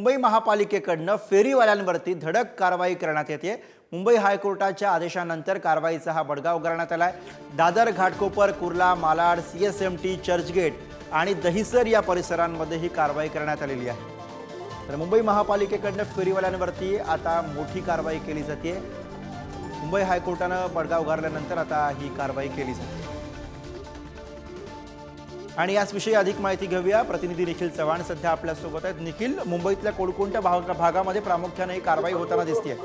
मुंबई महापालिकेकडनं फेरीवाल्यांवरती धडक कारवाई करण्यात येते. मुंबई हायकोर्टाच्या आदेशानंतर कारवाईचा हा बडगाव करण्यात आला आहे Dadar Ghatkopar Kurla Malad C S M T Churchgate आणि दहिसर या परिसरांमध्ये ही कारवाई करण्यात आलेली आहे. तर मुंबई महापालिकेकडनं फेरीवाल्यांवरती आता मोठी कारवाई केली जाते. मुंबई हायकोर्टानं बडगाव उगारल्यानंतर आता ही कारवाई केली जाते. आणि याचविषयी अधिक माहिती घेऊया. प्रतिनिधी निखिल चव्हाण सध्या आपल्यासोबत आहेत. निखिल मुंबईतल्या कोणकोणत्या भाग भागामध्ये प्रामुख्याने ही कारवाई होताना दिसते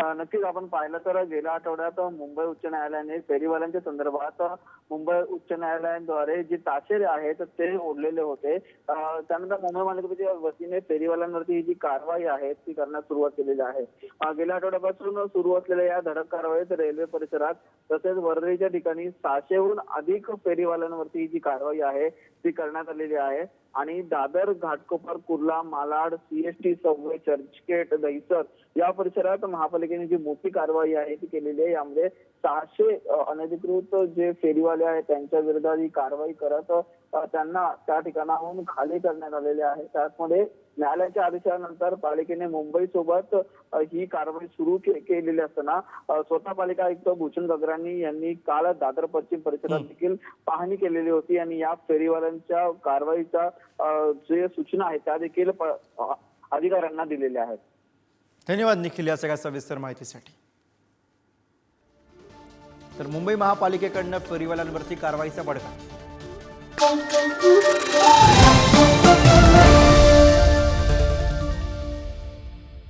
नक्कीच आपण पाहिलं तर गेल्या आठवड्यात मुंबई उच्च न्यायालयाने फेरीवाल्यांच्या संदर्भात मुंबई उच्च न्यायालयाद्वारे जे ताशेरे आहेत ते ओढलेले होते. त्यानंतर मुंबई महानगरपालिकेच्या वतीने फेरीवाल्यांवरती ही जी कारवाई आहे ती करण्यास सुरुवात केलेली आहे. गेल्या आठवड्यापासून सुरू असलेल्या या धडक कारवाईत रेल्वे परिसरात तसेच वर्धेच्या ठिकाणी सहाशेहून अधिक फेरीवाल्यांवरती जी कारवाई आहे ती करण्यात आलेली आहे. आणि दादर घाटकोपर कुर्ला मालाड सीएसटी सबवे चर्चगेट दहिसर या परिसरात महापालिका महापालिकेने जी मोठी कारवाई आहे ती केलेली आहे. यामध्ये सहाशे अनधिकृत जे फेरीवाले आहेत त्यांच्या विरोधात ही कारवाई करत त्यांना त्या ठिकाणाहून खाली करण्यात आलेले आहे. त्यामध्ये न्यायालयाच्या आदेशानंतर पालिकेने मुंबई सोबत ही कारवाई सुरू केलेली असताना स्वतः पालिका आयुक्त भूषण गगरांनी यांनी काल दादर पश्चिम परिसरात देखील पाहणी केलेली होती आणि या फेरीवाल्यांच्या कारवाईच्या जे सूचना आहेत त्या देखील अधिकाऱ्यांना दिलेल्या आहेत. धन्यवाद निखिल या सगळ्या सविस्तर माहितीसाठी. तर मुंबई महापालिकेकडनं फेरीवाल्यांवरती कारवाईचा बडगा.